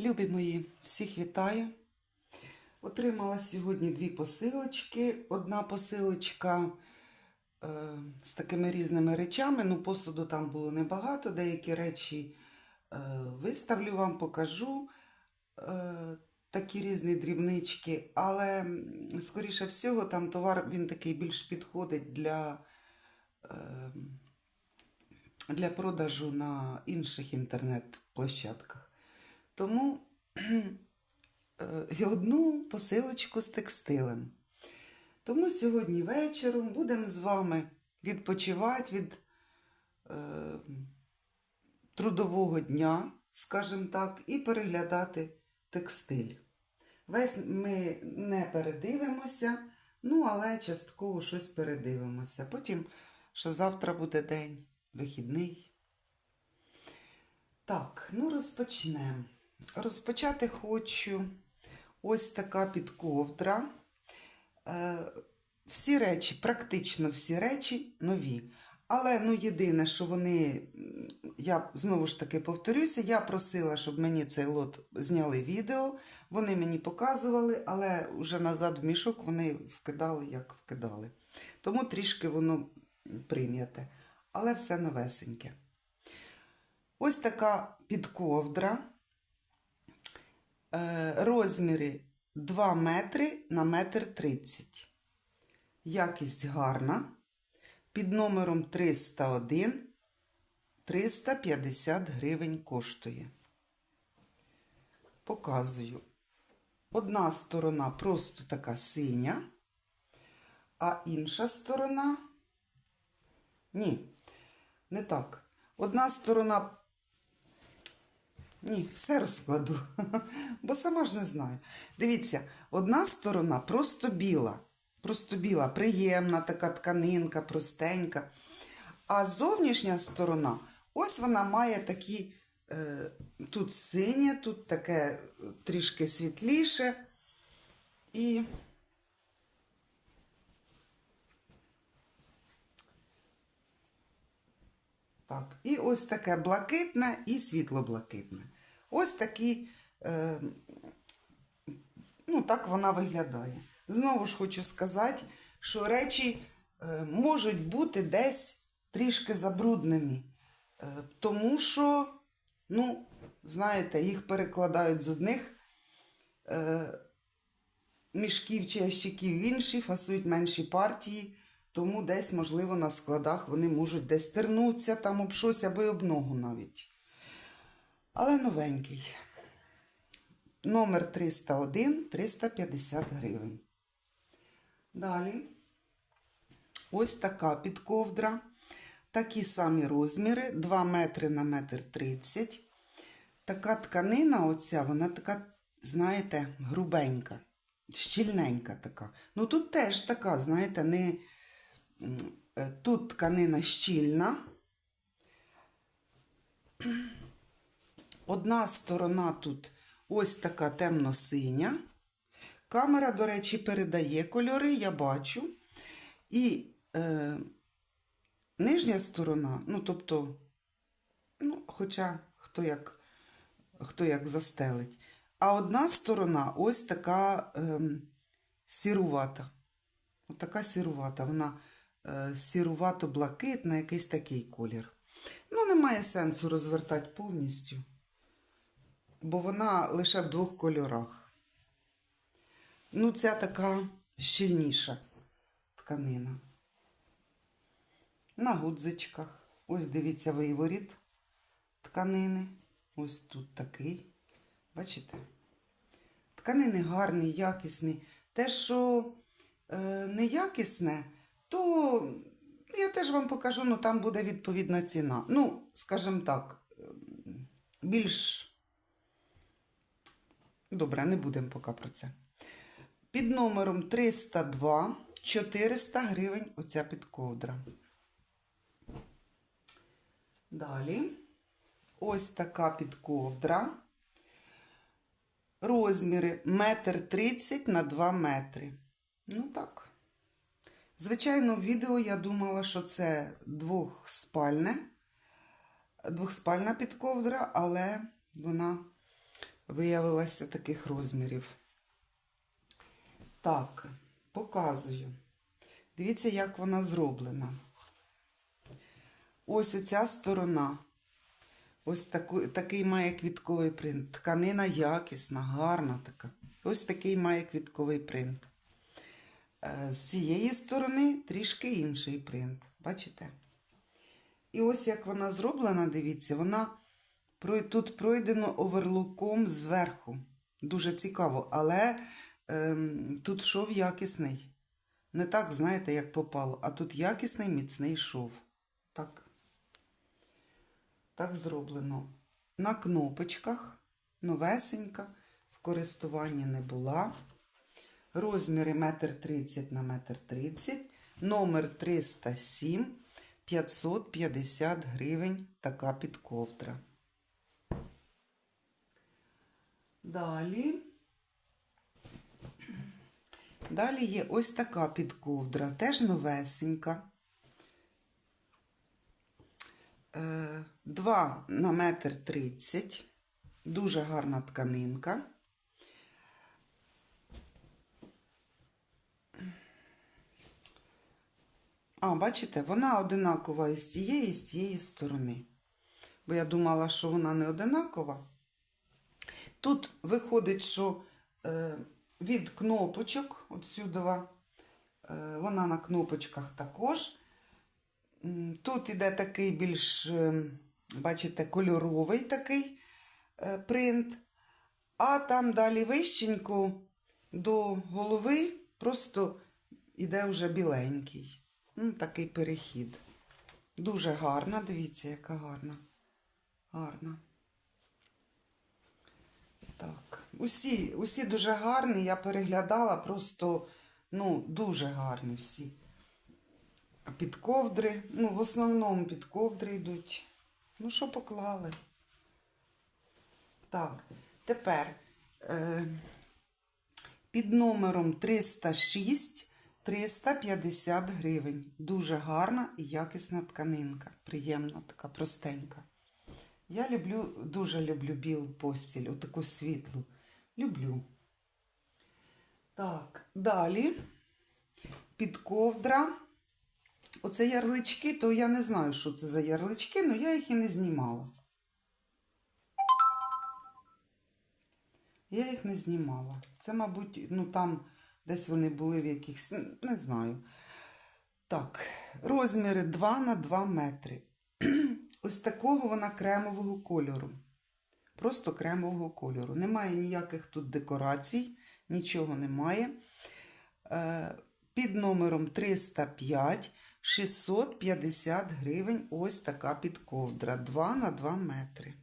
Любі мої, всіх вітаю. Отримала сьогодні дві посилочки. Одна посилочка е, з такими різними речами. Ну, посуду там було небагато. Деякі речі е, виставлю вам, покажу. Е, такі різні дрібнички, але, скоріше всього, там товар він такий більш підходить для, е, для продажу на інших інтернет-площадках. Тому е, і одну посилочку з текстилем. Тому сьогодні вечором будемо з вами відпочивати від е, трудового дня, скажімо так, і переглядати текстиль. Весь ми не передивимося, ну, але частково щось передивимося. Потім, що завтра буде день, вихідний. Так, ну розпочнемо. Розпочати хочу ось така підковдра. Е, всі речі, практично всі речі нові. Але ну, єдине, що вони, я знову ж таки повторюся, я просила, щоб мені цей лот зняли відео. Вони мені показували, але вже назад в мішок вони вкидали, як вкидали. Тому трішки воно прийняте. Але все новесеньке. Ось така підковдра. Е, Розміри 2 метри на метр 30. Якість гарна. Під номером 301 350 гривень коштує. Показую. Одна сторона просто така синя, а інша сторона. Ні, не так. Одна сторона. Ні, все розкладу, бо сама ж не знаю. Дивіться, одна сторона просто біла. Просто біла, приємна така тканинка, простенька. А зовнішня сторона, ось вона має такі, е, тут синє, тут таке трішки світліше. І так, і ось таке блакитне і світло-блакитне. Ось такі, е, ну так вона виглядає. Знову ж хочу сказати, що речі е, можуть бути десь трішки забруднені, е, тому що, ну, знаєте, їх перекладають з одних е, мішків чи ящиків в інші, фасують менші партії, тому десь, можливо, на складах вони можуть десь тернуться там об щось або й об ногу навіть. Але новенький. Номер 301 350 гривень. Далі ось така підковдра. Такі самі розміри, 2 метри на метр 30. Така тканина, оця, вона така, знаєте, грубенька, щільненька така. Ну тут теж така, знаєте, не е, тут тканина щільна. Одна сторона тут ось така темно-синя. Камера, до речі, передає кольори, я бачу. І е, нижня сторона, ну, тобто, ну, хоча хто як, хто як застелить. А одна сторона ось така е, сірувата. Ось така сірувата. Вона е, сірувато-блакитна, якийсь такий колір. Ну, немає сенсу розвертати повністю, бо вона лише в двох кольорах. Ну, ця така щільніша тканина. На гудзичках. Ось дивіться виворіт тканини. Ось тут такий. Бачите? Тканини гарні, якісні. Те, що е, неякісне, то я теж вам покажу, ну там буде відповідна ціна. Ну, скажімо так, ем, більш добре, не будемо поки про це. Під номером 302 400 гривень оця підковдра. Далі ось така підковдра. Розміри 1,30 м на 2 метри. Ну так. Звичайно, в відео я думала, що це двохспальне, двохспальна підковдра, але вона виявилася таких розмірів. Так, показую. Дивіться, як вона зроблена. Ось оця сторона. Ось таку, такий має квітковий принт. Тканина якісна, гарна така. Ось такий має квітковий принт. Е, З цієї сторони трішки інший принт. Бачите? І ось як вона зроблена, дивіться, вона тут пройдено оверлоком зверху. Дуже цікаво, але ем, тут шов якісний. Не так, знаєте, як попало, а тут якісний міцний шов. Так. Так зроблено. На кнопочках, новесенька, в користуванні не була. Розміри 1,30 на 1,30 номер 307, 550 гривень така підковдра. Далі. Далі є ось така підковдра, теж новесенька. 2 на метр 30. Дуже гарна тканинка. А, бачите, вона одинакова і з тієї, з тієї сторони. Бо я думала, що вона не одинакова. Тут виходить, що е, від кнопочок, от сюдова, е, вона на кнопочках також. Тут іде такий більш, е, бачите, кольоровий такий принт. А там далі вищенько до голови просто іде вже біленький. Ну, такий перехід. Дуже гарна, дивіться, яка гарна. Гарна. Так. Усі, усі дуже гарні, я переглядала, просто ну, дуже гарні всі. Під ковдри, ну, в основному під ковдри йдуть. Ну, що поклали? Так, тепер е, під номером 306 350 гривень. Дуже гарна і якісна тканинка. Приємна, така простенька. Я люблю, дуже люблю білу постіль, отаку світлу. Люблю. Так, далі під ковдра. Оце ярлички, то я не знаю, що це за ярлички, але я їх і не знімала. Я їх не знімала. Це, мабуть, ну там десь вони були в якихось, не знаю. Так, розміри 2 на 2 метри. Ось такого вона кремового кольору. Просто кремового кольору. Немає ніяких тут декорацій, нічого немає. Е, Під номером 305 650 гривень ось така підковдра. 2 на 2 метри.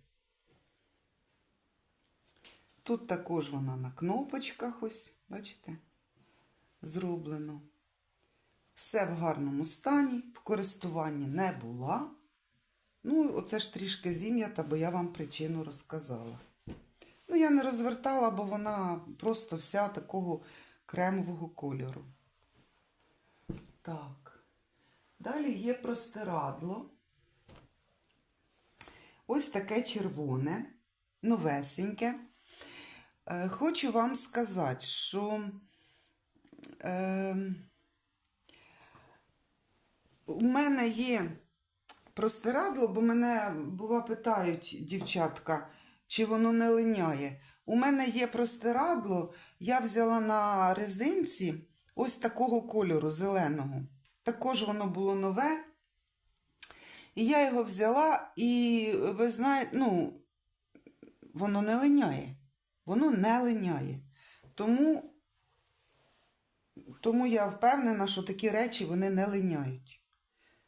Тут також вона на кнопочках, ось, бачите, зроблено. Все в гарному стані, в користуванні не була. Ну, оце ж трішки зім'ята, бо я вам причину розказала. Ну, я не розвертала, бо вона просто вся такого кремового кольору. Так. Далі є простирадло. Ось таке червоне, новесеньке. Е, Хочу вам сказати, що е, у мене є простирадло, бо мене бува питають дівчатка, чи воно не линяє. У мене є простирадло, я взяла на резинці ось такого кольору зеленого. Також воно було нове. І я його взяла, і ви знаєте, ну, воно не линяє. Воно не линяє. Тому, тому я впевнена, що такі речі вони не линяють.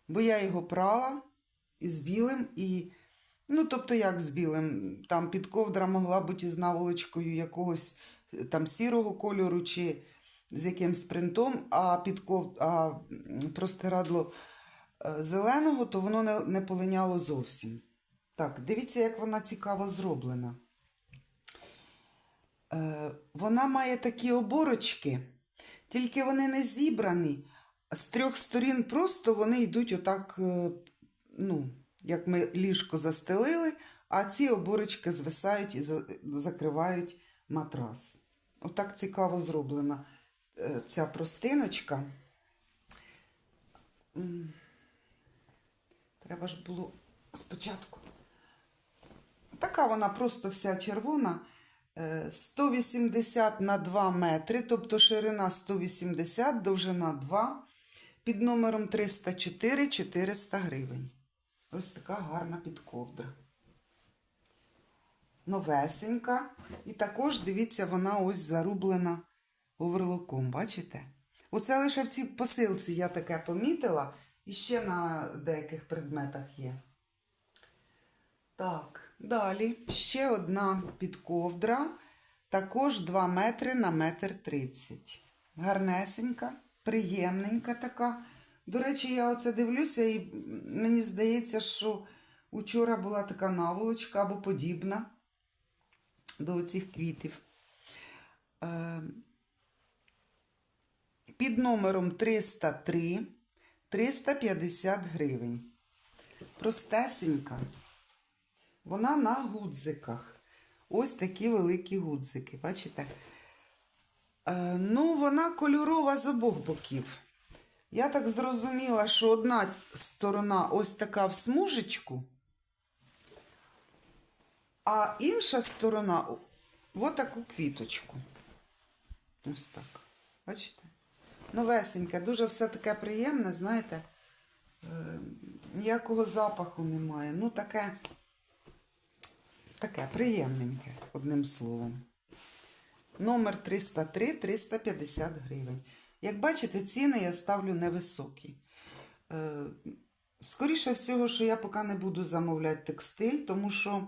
Бо я його прала із білим і. Ну, тобто, як з білим, там підковдра могла бути із наволочкою якогось е, там сірого кольору чи з якимсь принтом, а підков... а простирадло е, зеленого, то воно не, не полиняло зовсім. Так, дивіться, як вона цікаво зроблена. Е, вона має такі оборочки, тільки вони не зібрані. З трьох сторін просто вони йдуть отак, е, ну, як ми ліжко застелили, а ці оборочки звисають і закривають матрас. Отак цікаво зроблена е, ця простиночка. Треба ж було спочатку. Така вона просто вся червона. Е, 180 на 2 метри, тобто ширина 180, довжина 2, під номером 304 400 гривень. Ось така гарна підковдра. Новесенька. І також, дивіться, вона ось зарублена оверлоком, бачите? Оце лише в цій посилці я таке помітила, і ще на деяких предметах є. Так, далі ще одна підковдра, також 2 метри на метр 30. Гарнесенька, приємненька така. До речі, я оце дивлюся, і мені здається, що учора була така наволочка або подібна до цих квітів. Е, Під номером 303 350 гривень. Простесенька. Вона на гудзиках. Ось такі великі гудзики, бачите? Е, ну, вона кольорова з обох боків. Я так зрозуміла, що одна сторона ось така в смужечку, а інша сторона о- в таку квіточку. Ось так. Бачите? Новесеньке, дуже все таке приємне, знаєте, е, ніякого запаху немає. Ну, таке. Таке приємненьке, одним словом. Номер 303 350 гривень. Як бачите, ціни я ставлю невисокі. Е, скоріше всього, що я поки не буду замовляти текстиль, тому що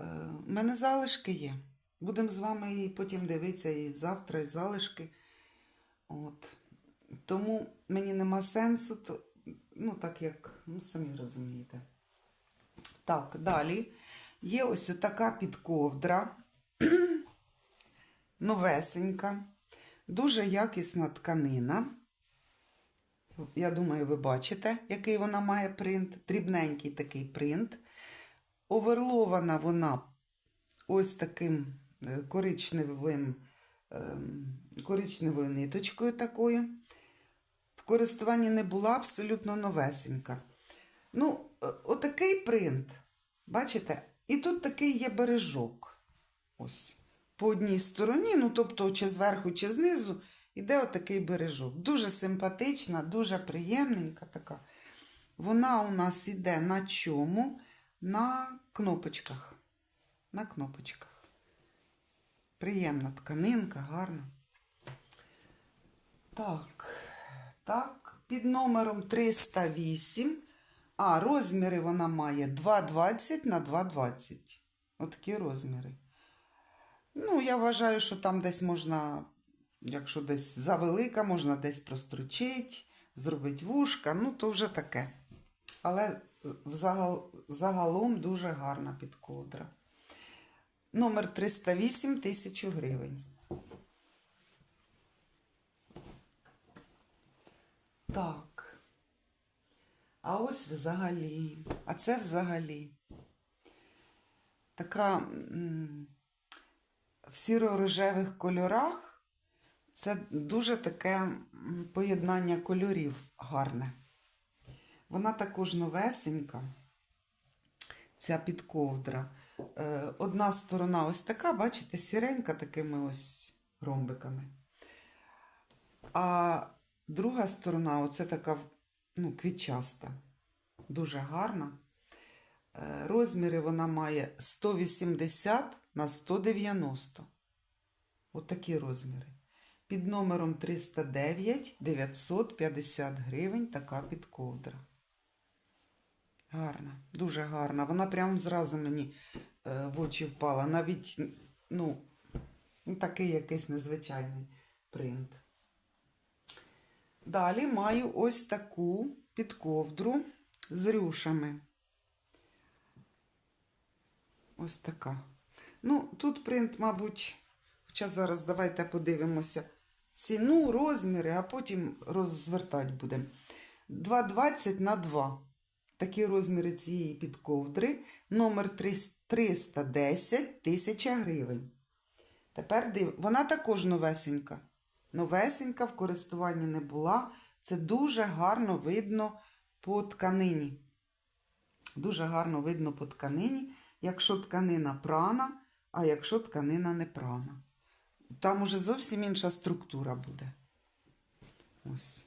е, в мене залишки є. Будемо з вами і потім дивитися і завтра, і залишки. От. Тому мені нема сенсу, то, ну так як, ну самі розумієте. Так, далі. Є ось така підковдра, новесенька, дуже якісна тканина. Я думаю, ви бачите, який вона має принт. Дрібненький такий принт. Оверлована вона ось таким е, коричневим, ем, коричневою ниточкою такою. В користуванні не була абсолютно новесенька. Ну, е, отакий принт. Бачите? І тут такий є бережок. Ось. По одній стороні, ну тобто, чи зверху, чи знизу, іде отакий бережок. Дуже симпатична, дуже приємненька така. Вона у нас іде на чому? На кнопочках. На кнопочках. Приємна тканинка, гарна. Так, так, під номером 308. А, розміри вона має 2,20 на 2,20. Отакі розміри. Ну, я вважаю, що там десь можна, якщо десь завелика, можна десь прострочити, зробити вушка, ну, то вже таке. Але взагал, загалом дуже гарна підковдра. Номер 308 тисячу гривень. Так. А ось взагалі. А це взагалі. Така в сіро-рожевих кольорах. Це дуже таке поєднання кольорів гарне. Вона також новесенька, ця підковдра. Е, Одна сторона ось така, бачите, сіренька такими ось ромбиками. А друга сторона, оце така ну, квітчаста, дуже гарна. Розміри вона має 180 на 190. Отакі розміри. Під номером 309 950 гривень така підковдра. Гарна, дуже гарна. Вона прямо зразу мені е, в очі впала. Навіть, ну, ну, такий якийсь незвичайний принт. Далі маю ось таку підковдру з рюшами. Ось така. Ну, тут принт, мабуть, хоча зараз давайте подивимося ціну, розміри, а потім розвертати будемо. 2,20 на 2. такі розміри цієї підковдри. Номер 310 1000 гривень. Тепер див... Вона також новесенька. Новесенька в користуванні не була. Це дуже гарно видно по тканині. Дуже гарно видно по тканині, якщо тканина прана, а якщо тканина не прана. Там уже зовсім інша структура буде. Ось.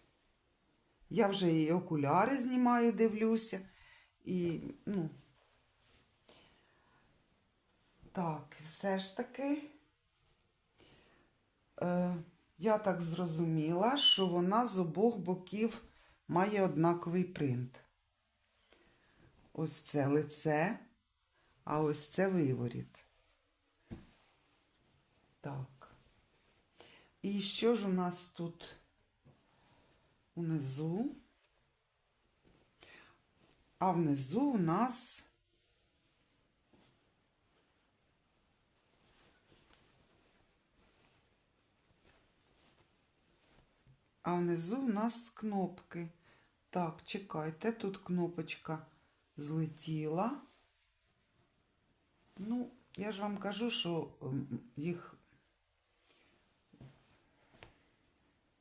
Я вже і окуляри знімаю, дивлюся. І, ну. Так, все ж таки. Е, я так зрозуміла, що вона з обох боків має однаковий принт. Ось це лице, а ось це виворіт. Так. І що ж у нас тут унизу? А внизу у нас А внизу у нас кнопки. Так, чекайте, тут кнопочка злетіла. Ну, я ж вам кажу, що їх.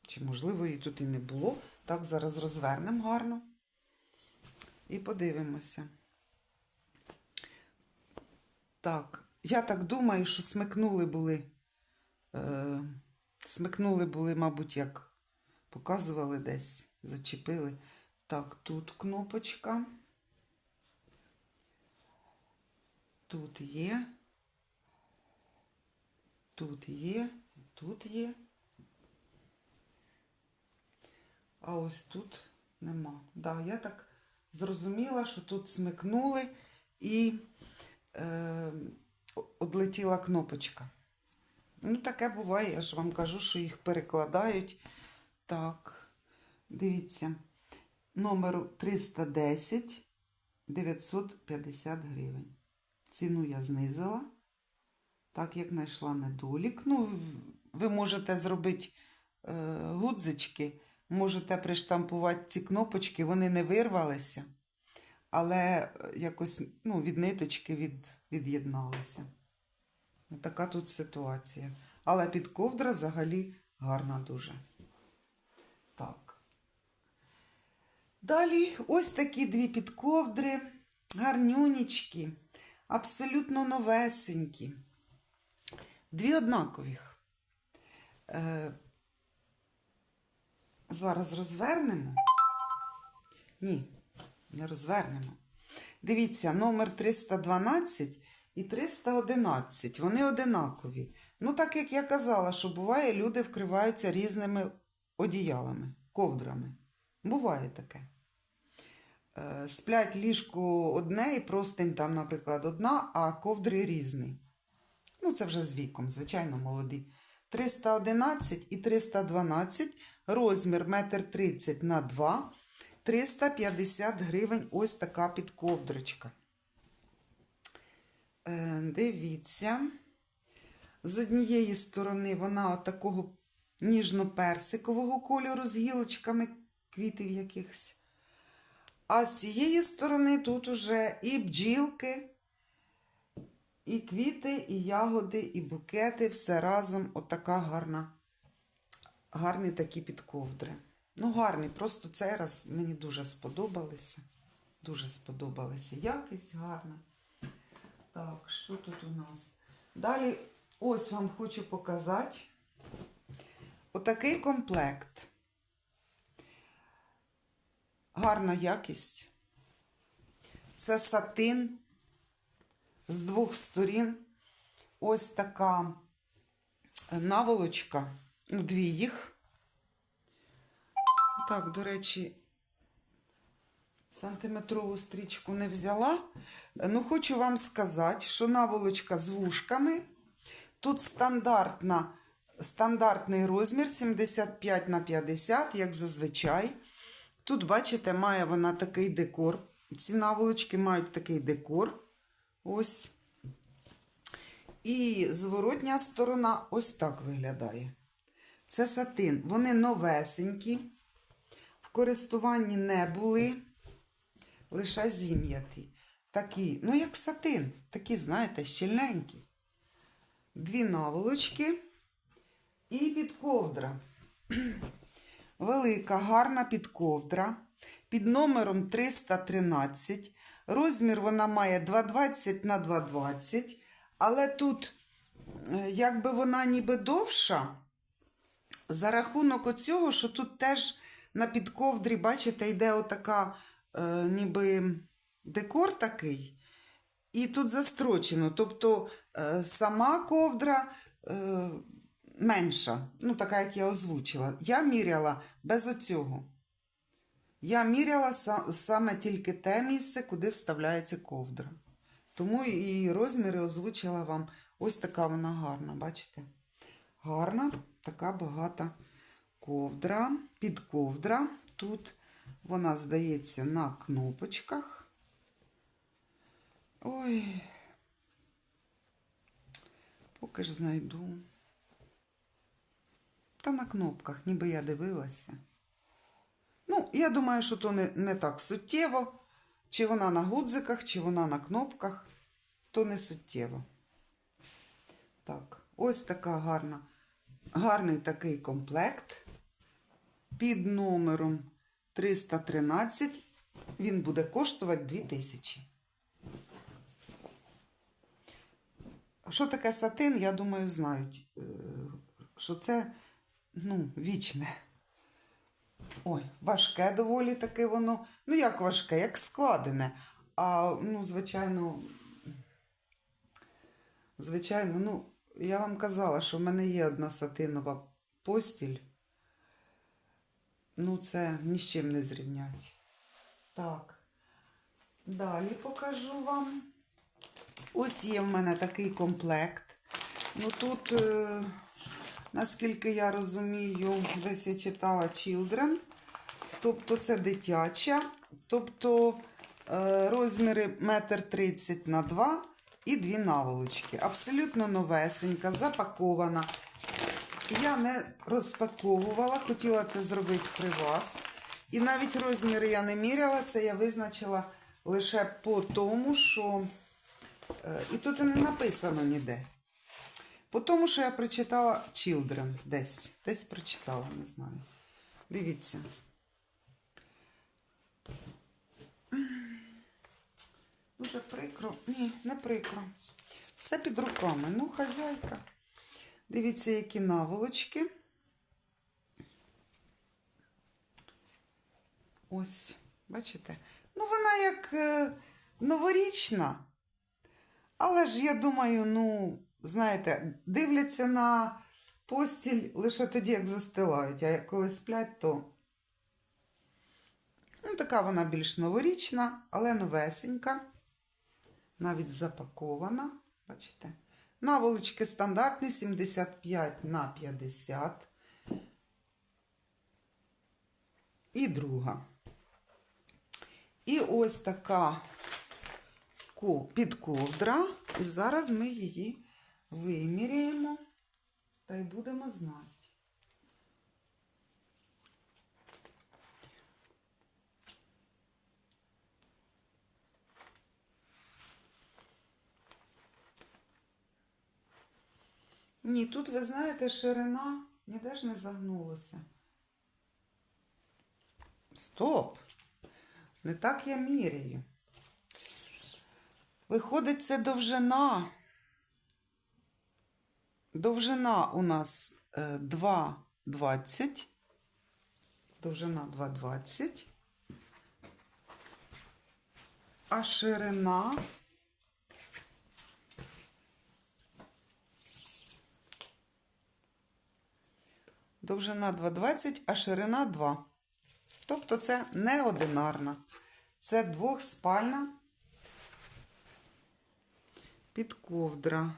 Чи можливо її тут і не було. Так, зараз розвернемо гарно. І подивимося. Так, я так думаю, що смикнули були. Е, смикнули були, мабуть, як показували десь, зачепили. Так, тут кнопочка. Тут є. Тут є, тут є. А ось тут нема. Да, я так зрозуміла, що тут смикнули і е, одлетіла кнопочка. Ну, таке буває, я ж вам кажу, що їх перекладають. Так, дивіться, номер 310 950 гривень. Ціну я знизила, так як знайшла недолік. Ну, ви можете зробити е, гудзички, можете приштампувати ці кнопочки, вони не вирвалися, але е, якось ну, від ниточки від, від'єдналися. Така тут ситуація. Але під ковдра взагалі гарна дуже. Так. Далі ось такі дві підковдри, гарнюнічки, абсолютно новесенькі. Дві однакових. Е, зараз розвернемо. Ні, не розвернемо. Дивіться, номер 312 і 311. Вони одинакові. Ну, так як я казала, що буває, люди вкриваються різними одіялами, ковдрами. Буває таке. Е, Сплять ліжко одне і простень там, наприклад, одна, а ковдри різні. Ну, це вже з віком, звичайно, молоді. 311 і 312, розмір 1,30 м на 2, 350 гривень ось така підковдрочка. Е, Дивіться. З однієї сторони вона от такого ніжно-персикового кольору з гілочками квітів якихось. А з цієї сторони тут уже і бджілки, і квіти, і ягоди, і букети, все разом отака гарна, гарні такі підковдри. Ну, гарний, просто цей раз мені дуже сподобалися. Дуже сподобалася. Якість гарна. Так, що тут у нас? Далі ось вам хочу показати отакий комплект. Гарна якість. Це сатин з двох сторін. Ось така наволочка, ну, дві їх. Так, до речі, сантиметрову стрічку не взяла. Ну, хочу вам сказати, що наволочка з вушками. Тут стандартна, стандартний розмір 75 на 50, як зазвичай. Тут, бачите, має вона такий декор. Ці наволочки мають такий декор. Ось. І зворотня сторона ось так виглядає. Це сатин. Вони новесенькі, в користуванні не були. лише зім'ятий. Такий, ну як сатин, такі, знаєте, щільненькі. Дві наволочки і підковдра. Велика, гарна підковдра. Під номером 313. Розмір вона має 2,20 на 2,20. Але тут, е, якби вона ніби довша, за рахунок оцього, що тут теж на підковдрі, бачите, йде отака, е, ніби декор такий. І тут застрочено. Тобто е, сама ковдра е, менша, ну, така, як я озвучила. Я міряла без оцього. Я міряла саме тільки те місце, куди вставляється ковдра. Тому і розміри озвучила вам. Ось така вона гарна, бачите? Гарна, така багата ковдра, підковдра. Тут вона здається на кнопочках. Ой, поки ж знайду. Та на кнопках, ніби я дивилася. Ну, я думаю, що то не, не так суттєво. Чи вона на гудзиках, чи вона на кнопках, то не суттєво. Так, ось така гарна, гарний такий комплект. Під номером 313 він буде коштувати 2000. Що таке сатин, я думаю, знають, е, що це ну, вічне. Ой, важке доволі таке воно. Ну, як важке, як складене. А, ну, звичайно, звичайно, ну, я вам казала, що в мене є одна сатинова постіль. Ну, це ні з чим не зрівнять. Так. Далі покажу вам. Ось є в мене такий комплект. Ну тут, е, наскільки я розумію, десь я читала Children. Тобто це дитяча. Тобто е, розміри 1,30 на 2 і дві наволочки. Абсолютно новесенька, запакована. Я не розпаковувала, хотіла це зробити при вас. І навіть розміри я не міряла, це я визначила лише по тому, що. е, І тут не написано ніде. По тому, що я прочитала Children десь. Десь прочитала, не знаю. Дивіться. Дуже прикро. Ні, не прикро. Все під руками. Ну, хазяйка. Дивіться, які наволочки. Ось, бачите? Ну, вона як е, новорічна. Але ж я думаю, ну, знаєте, дивляться на постіль лише тоді, як застилають. А коли сплять, то. Ну, така вона більш новорічна, але новесенька. Навіть запакована. Бачите? Наволочки стандартні 75 на 50. І друга. І ось така ко- підковдра. І зараз ми її виміряємо та й будемо знати. Ні, тут, ви знаєте, ширина ніде ж не загнулася. Стоп! Не так я міряю. Виходить, це довжина. Довжина у нас е, 2,20. Довжина 2,20. А ширина Довжина 2,20, а ширина 2. Тобто це не одинарна. Це двохспальна підковдра.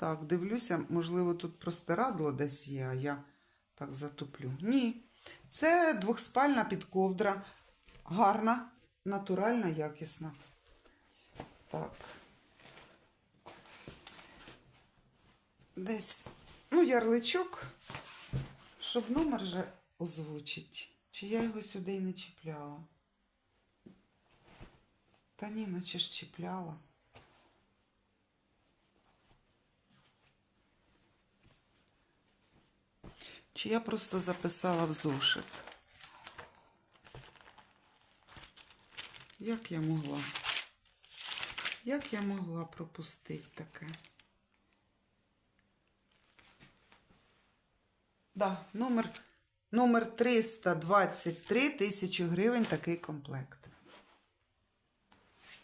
Так, дивлюся, можливо, тут простирадло десь є, а я так затуплю. Ні. Це двохспальна підковдра. Гарна, натуральна, якісна. Так. Десь, ну, ярличок, щоб номер же озвучить. Чи я його сюди і не чіпляла? Та ні, наче ж чіпляла. Чи я просто записала в зошит? Як я могла? Як я могла пропустити таке? Да, номер, номер 323 тисячі гривень такий комплект.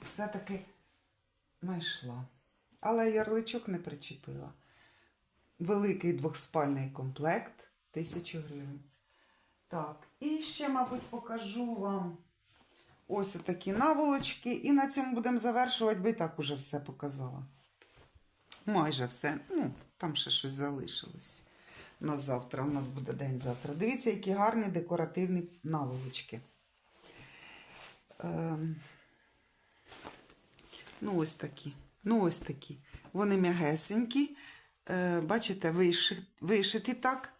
Все-таки знайшла. Але ярличок не причепила. Великий двохспальний комплект тисячу гривень. Так, і ще, мабуть, покажу вам ось такі наволочки. І на цьому будемо завершувати, бо і так уже все показала. Майже все. Ну, там ще щось залишилось. На завтра. У нас буде день завтра. Дивіться, які гарні декоративні наволочки. Ем... Ну, ось такі. Ну, ось такі. Вони м'ягесенькі. Е, бачите, виши, вишиті так.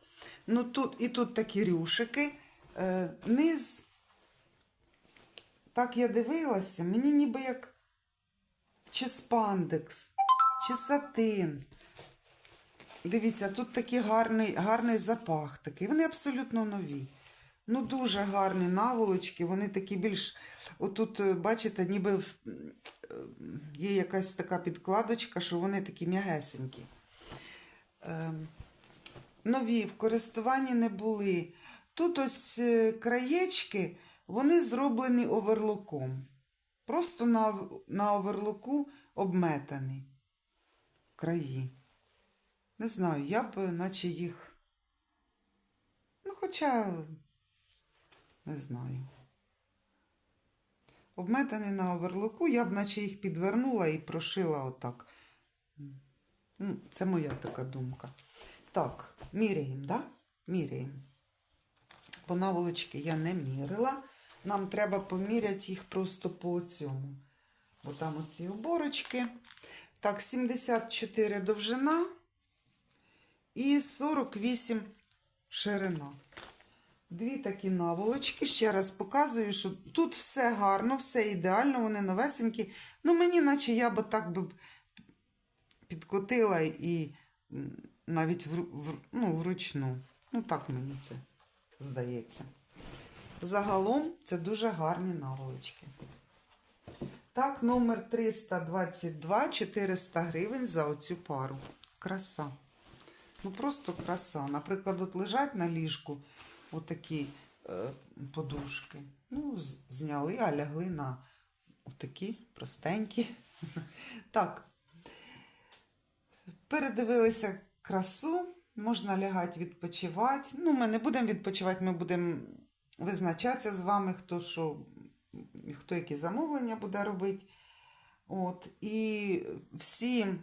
Ну, тут і тут такі рюшики. Е, низ, так я дивилася, мені ніби як чи спандекс, чи сатин. Дивіться, тут такий гарний, гарний запах такий. Вони абсолютно нові. Ну, дуже гарні наволочки, вони такі більш. Отут, е, бачите, ніби е, є якась така підкладочка, що вони такі м'ягесенькі. Ем, Нові в користуванні не були. Тут ось е, краєчки, вони зроблені оверлоком. Просто на, на оверлоку обметані краї. Не знаю, я б е, наче їх. Ну, хоча, не знаю. Обметані на оверлоку, я б наче їх підвернула і прошила отак. Ну, Це моя така думка. Так, міряємо, да? Міряємо. По наволочки я не мірила. Нам треба поміряти їх просто по цьому. Бо там оці оборочки. Так, 74 довжина і 48 ширина. Дві такі наволочки. Ще раз показую, що тут все гарно, все ідеально, вони новесенькі. Ну, мені, наче я б так би підкотила і навіть в, в, ну, вручну. Ну, так мені це здається. Загалом це дуже гарні наволочки. Так, номер 322, 400 гривень за оцю пару. Краса. Ну просто краса. Наприклад, от лежать на ліжку отакі е, подушки. Ну, зняли, а лягли на такі простенькі. Так. Передивилися красу, можна лягати відпочивати. Ну, ми не будемо відпочивати, ми будемо визначатися з вами, хто що, хто які замовлення буде робити. От, і всім,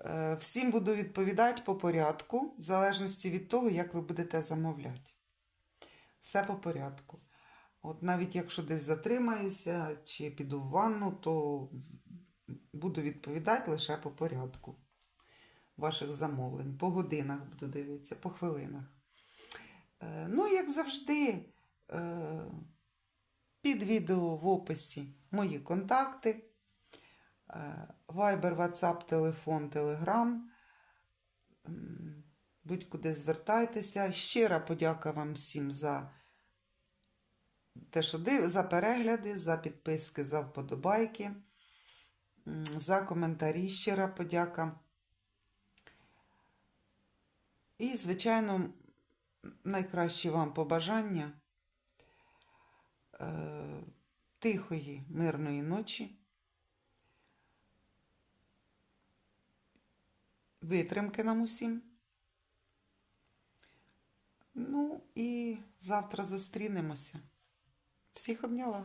е, всім буду відповідати по порядку, в залежності від того, як ви будете замовляти. Все по порядку. От навіть якщо десь затримаюся чи піду в ванну, то буду відповідати лише по порядку ваших замовлень. По годинах буду дивитися, по хвилинах. Е, Ну, як завжди, е, під відео в описі мої контакти. Е, Viber, WhatsApp, телефон, Telegram. Будь-куди звертайтеся. Щира подяка вам всім за те, що див... за перегляди, за підписки, за вподобайки, за коментарі. Щира подяка. І, звичайно, найкращі вам побажання е, тихої, мирної ночі, витримки нам усім. Ну і завтра зустрінемося. Всіх обняла.